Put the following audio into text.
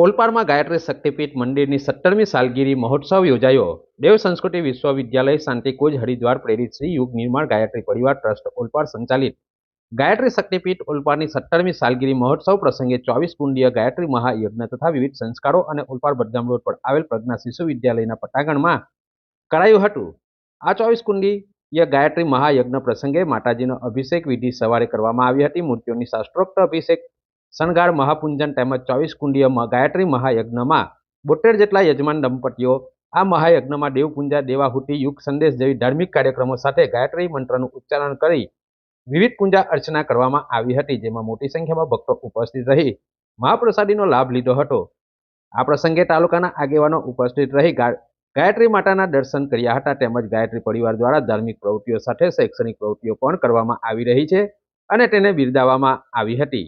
ઓલપાડમાં ગાયત્રી શક્તિપીઠ મંદિરની સત્તરમી સાલગીરી મહોત્સવ યોજાયો. દેવ સંસ્કૃતિ વિશ્વવિદ્યાલય શાંતિકુંજ હરિદ્વાર પ્રેરિત શ્રી યુગ નિર્માણ ગાયત્રી પરિવાર ટ્રસ્ટ ઓલપાડ સંચાલિત. ગાયત્રી શક્તિપીઠ ઓલપાડની સત્તરમી સાલગીરી મહોત્સવ પ્રસંગે ચોવીસ કુંડીય ગાયત્રી મહાયજ્ઞ તથા વિવિધ સંસ્કારો અને ઓલપાડ બદનામ રોડ પર આવેલ પ્રજ્ઞા શિશુ વિદ્યાલયના પટાંગણમાં કરાયું હતું. આ ચોવીસ કુંડીય ગાયત્રી મહાયજ્ઞ પ્રસંગે માતાજીનો અભિષેક વિધિ સવારે કરવામાં આવી હતી. મૂર્તિઓની શાસ્ત્રોક્ત અભિષેક શણગાર મહાપૂંજન તેમજ ચોવીસ કુંડીય ગાયત્રી મહાયજ્ઞમાં બોતેર જેટલા યજમાન દંપતીઓ આ મહાયજ્ઞમાં દેવપૂંજા, દેવાહુતિ, યુગ સંદેશ જેવી ધાર્મિક કાર્યક્રમો સાથે ગાયત્રી મંત્રનું ઉચ્ચારણ કરી વિવિધ પૂજા અર્ચના કરવામાં આવી હતી, જેમાં મોટી સંખ્યામાં ભક્તો ઉપસ્થિત રહી મહાપ્રસાદીનો લાભ લીધો હતો. આ પ્રસંગે તાલુકાના આગેવાનો ઉપસ્થિત રહી ગાયત્રી માતાના દર્શન કર્યા હતા, તેમજ ગાયત્રી પરિવાર દ્વારા ધાર્મિક પ્રવૃત્તિઓ સાથે શૈક્ષણિક પ્રવૃત્તિઓ પણ કરવામાં આવી રહી છે અને તેને બિરદાવવામાં આવી હતી.